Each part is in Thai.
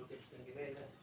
ดูเ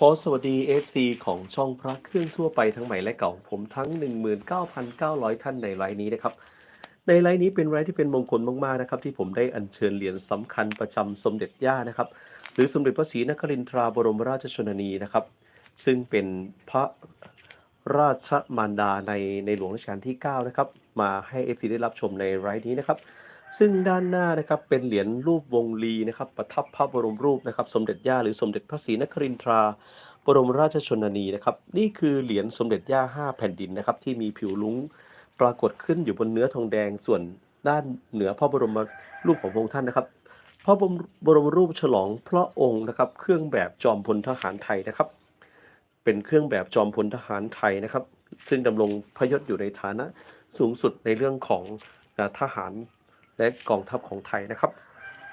ขอสวัสดี FC ของช่องพระเครื่องทั่วไปทั้งใหม่และเก่าผมทั้ง 19,900 ท่านในไลน์นี้นะครับ ในไลน์นี้เป็นไลน์ที่เป็นมงคลมากๆนะครับ ที่ผมได้อัญเชิญเหรียญสำคัญประจำสมเด็จย่านะครับ หรือสมเด็จพระศรีนครินทราบรมราชชนนีนะครับ ซึ่งเป็นพระราชมารดาในในหลวงรัชกาลที่ 9 นะครับ มาให้ FC ได้รับชมในไลน์นี้นะครับ ซึ่งด้านหน้านะครับเป็นเหรียญรูปวงลีนะครับประทับพระบรมรูปนะครับ สมเด็จย่าหรือสมเด็จพระศรีนครินทราบรมราชชนนีนะครับ นี่คือเหรียญสมเด็จย่าห้าแผ่นดินนะครับ ที่มีผิวลุ้งปรากฏขึ้นอยู่บนเนื้อทองแดงส่วนด้านเหนือพระบรมรูปของพระองค์ท่านนะครับ พระบรมบรมรูปฉลองพระองค์นะครับ เครื่องแบบจอมพลทหารไทยนะครับ เป็นเครื่องแบบจอมพลทหารไทยนะครับ ซึ่งดำรงพระยศอยู่ในฐานะสูงสุดในเรื่องของทหาร และกองทัพของไทยนะครับ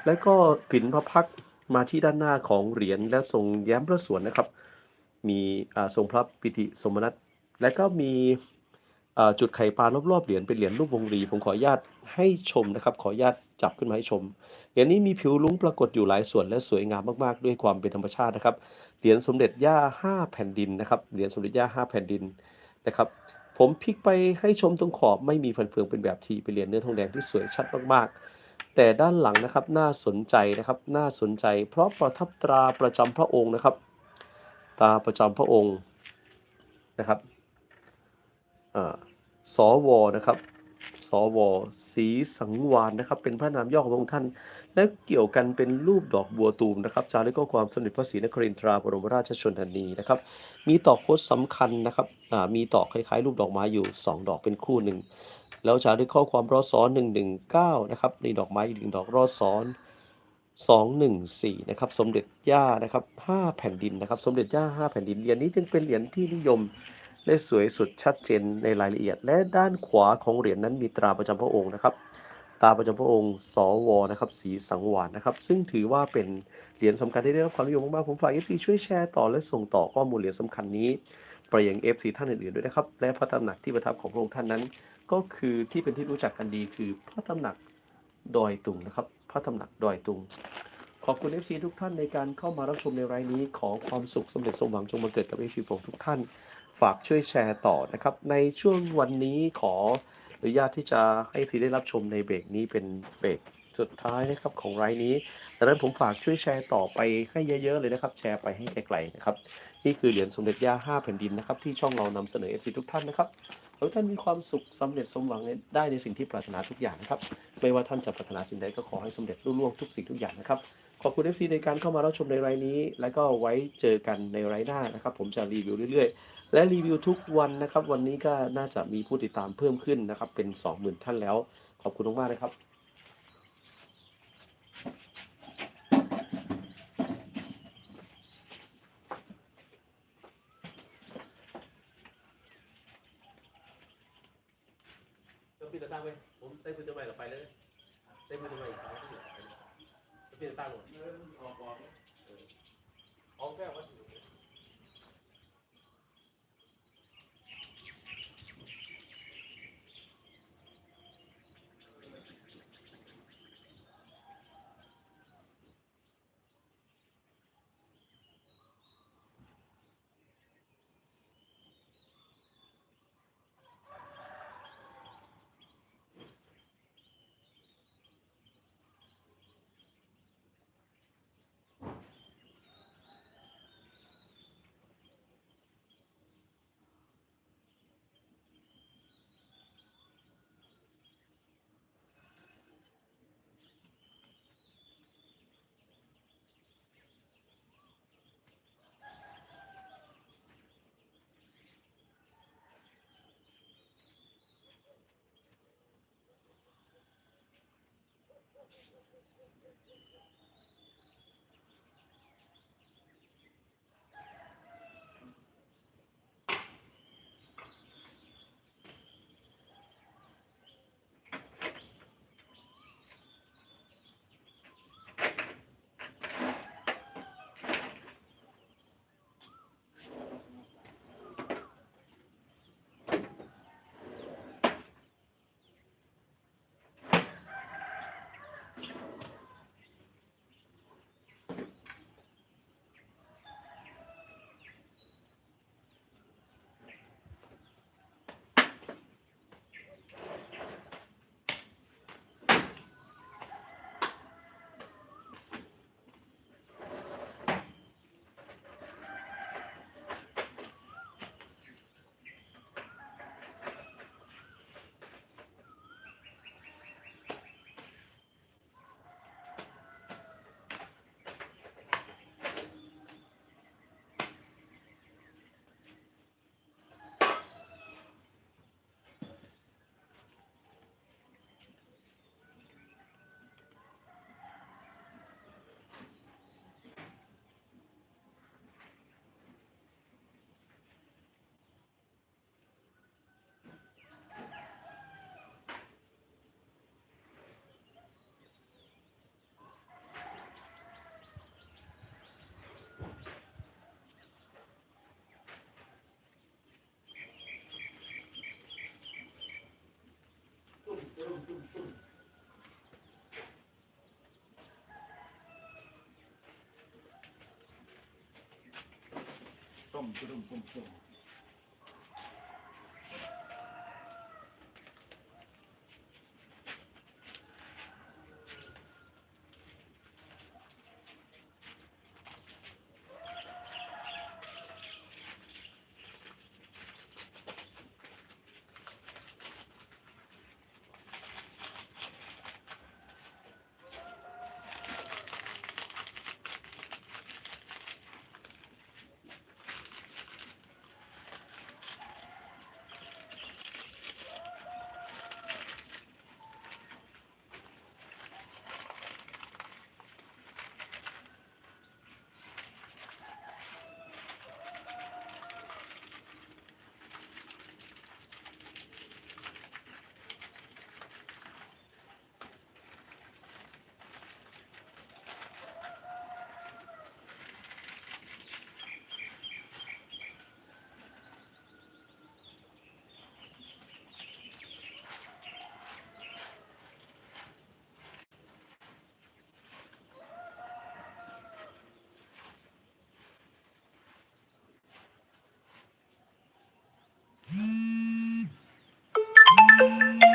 และก็ผินพระพักมาที่ด้านหน้าของเหรียญและทรงแย้มพระสวนนะครับ มีอ่าทรงพระปิติสมนัตและก็มีจุดไข่ปลารอบๆเหรียญเป็นเหรียญรูปวงรีผมขออนุญาตให้ชมนะครับ ขออนุญาตจับขึ้นมาให้ชมเหรียญนี้มีผิวลุ้งปรากฏอยู่หลายส่วนและสวยงามมากๆ ด้วยความเป็นธรรมชาตินะครับเหรียญสมเด็จย่าห้าแผ่นดินนะครับเหรียญสมเด็จย่าห้าแผ่นดินนะครับ ผมพลิกไปให้ชมตรงขอบไม่มีฟันเฟืองเป็นแบบทีเป็นเหรียญเนื้อทองแดงที่สวยชัดมากๆ แต่ด้านหลังนะครับน่าสนใจนะครับน่าสนใจ เพราะประทับตราประจำพระองค์นะครับ ตาประจำพระองค์นะครับอ่าสวนะครับ สวศรีสังวานนะครับ เป็นพระนามย่อของพระองค์ท่าน และเกี่ยวกันเป็นรูปดอกบัวตูมนะครับจารึกข้อความสมเด็จพระศรีนครินทราบรมราชชนนีนะครับ มีตอกโคตสำคัญนะครับมีตอกคล้ายๆ รูปดอกไม้อยู่ 2 ดอกเป็นคู่หนึ่งแล้วจารึกข้อความรอซ้อน119นะครับในดอกไม้อีกหนึ่งดอกรอซ้อน214นะครับ สมเด็จย่านะครับ5แผ่นดินนะครับ สมเด็จย่า 5 แผ่นดินเหรียญนี้จึงเป็นเหรียญที่นิยม และสวยสุดชัดเจนในรายละเอียด และด้านขวาของเหรียญนั้นมีตราประจำพระองค์นะครับ ตราประจำพระองค์สวนะครับสีสังวานนะครับ ซึ่งถือว่าเป็นเหรียญสำคัญที่ได้รับความนิยมมากๆผมฝาก FC ช่วยแชร์ต่อและส่งต่อข้อมูลเหรียญสำคัญนี้ไปยัง FC ท่านอื่นๆด้วยนะครับ และพระตำหนักที่ประทับของพระองค์ท่านนั้น ก็คือที่เป็นที่รู้จักกันดีคือพระตำหนักดอยตุงนะครับ พระตำหนักดอยตุงขอบคุณ FC ทุกท่านในการเข้ามารับชมในรายนี้ ขอความสุขสำเร็จสมหวังจงมาเกิดกับ FC ผมทุกท่าน ฝากช่วยแชร์ต่อนะครับ ในช่วงวันนี้ขออนุญาตที่จะให้ FC ได้รับชมในเบรกนี้เป็นเบรกสุดท้ายนะครับของไรายนี้ดังนั้นผมฝากช่วยแชร์ต่อไปให้เยอะๆเลยนะครับ แชร์ไปให้ไกลๆนะครับ นี่คือเหรียญสมเด็จย่าห้าแผ่นดินนะครับ ที่ช่องเรานำเสนอ FC ทุกท่านนะครับขอให้ท่านมีความสุขสำเร็จสมหวังได้ในสิ่งที่ปรารถนาทุกอย่างนะครับ ไม่ว่าท่านจะปรารถนาสิ่งใดก็ขอให้สำเร็จรุ่งร่วงทุกสิ่งทุกอย่างนะครับ ขอบคุณ FC ในการเข้ามารับชมในรายนี้ แล้วก็ไว้เจอกันในรายหน้านะครับ ผมจะรีวิวเรื่อยๆ และรีวิวทุกวันนะครับ วันนี้ก็น่าจะมีผู้ติดตามเพิ่มขึ้นนะครับ เป็น 20,000 ท่านแล้ว ขอบคุณมากๆนะครับก็พี่จะตั้งไว้ผมใส่พื้นจะไปกับไปเลยใส่พื้นจะไปอีกสองที่อยู่พี่จะตั้งหมดเออออกบอกเออเอาแค่วัตถุ กระดุมกลมกล ม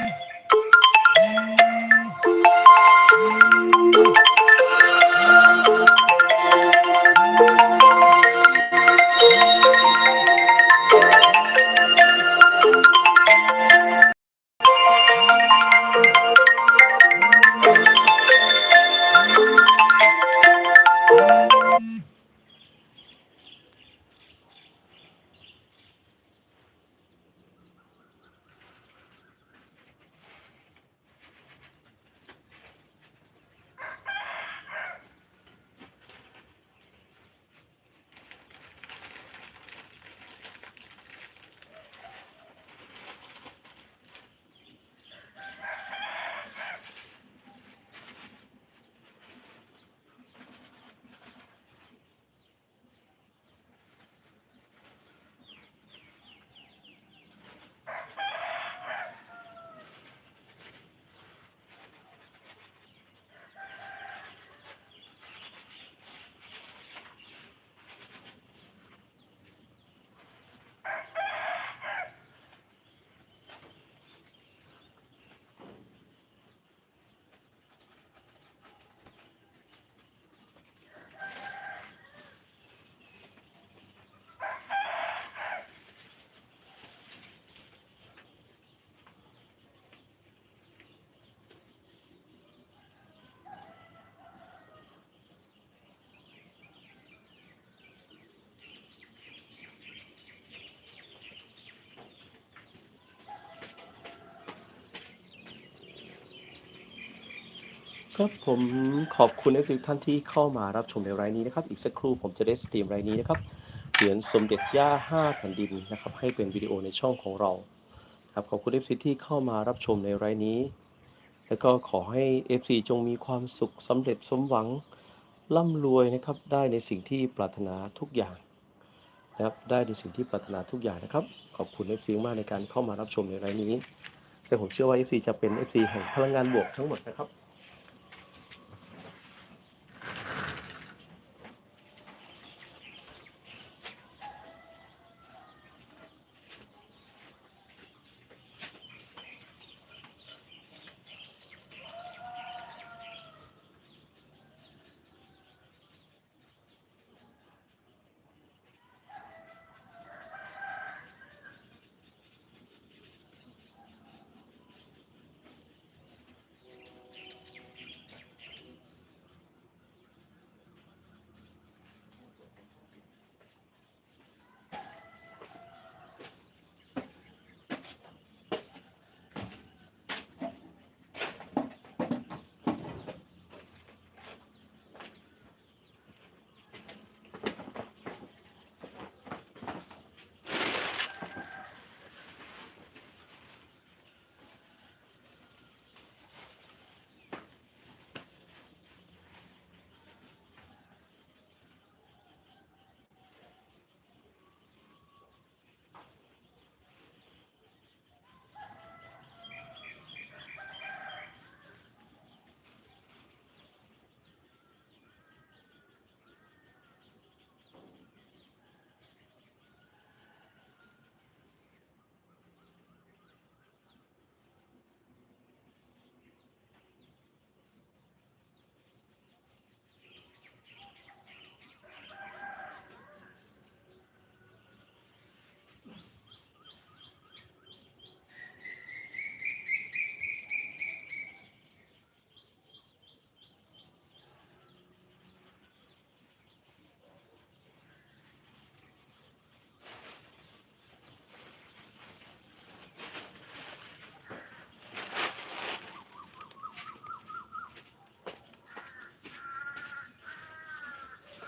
ครับผมขอบคุณ FC ท่านที่เข้ามารับชมในรายนี้นะครับ อีกสักครู่ผมจะได้สตรีมรายนี้นะครับเหรียญสมเด็จย่าห้าแผ่นดินนะครับ ให้เป็นวิดีโอในช่องของเราครับขอบคุณ FC ที่เข้ามารับชมในรายนี้ แล้วก็ขอให้ FC จงมีความสุขสำเร็จสมหวังร่ำรวยนะครับ ได้ในสิ่งที่ปรารถนาทุกอย่างนะครับได้ในสิ่งที่ปรารถนาทุกอย่างนะครับ ขอบคุณ FC มากในการเข้ามารับชมในรายนี้ แต่ผมเชื่อว่า FC จะเป็น FC แห่งพลังงานบวกทั้งหมดนะครับ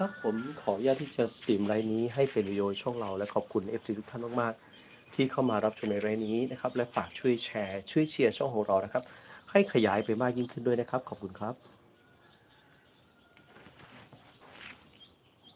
ครับผมขออนุญาตที่จะสตรีมไลน์นี้ให้เป็นวิดีโอช่องเราและขอบคุณ FC ทุกท่านมากๆ ที่เข้ามารับชมในไลน์นี้นะครับและฝากช่วยแชร์ช่วยเชียร์ช่องของเรานะครับ ให้ขยายไปมากยิ่งขึ้นด้วยนะครับ ขอบคุณครับ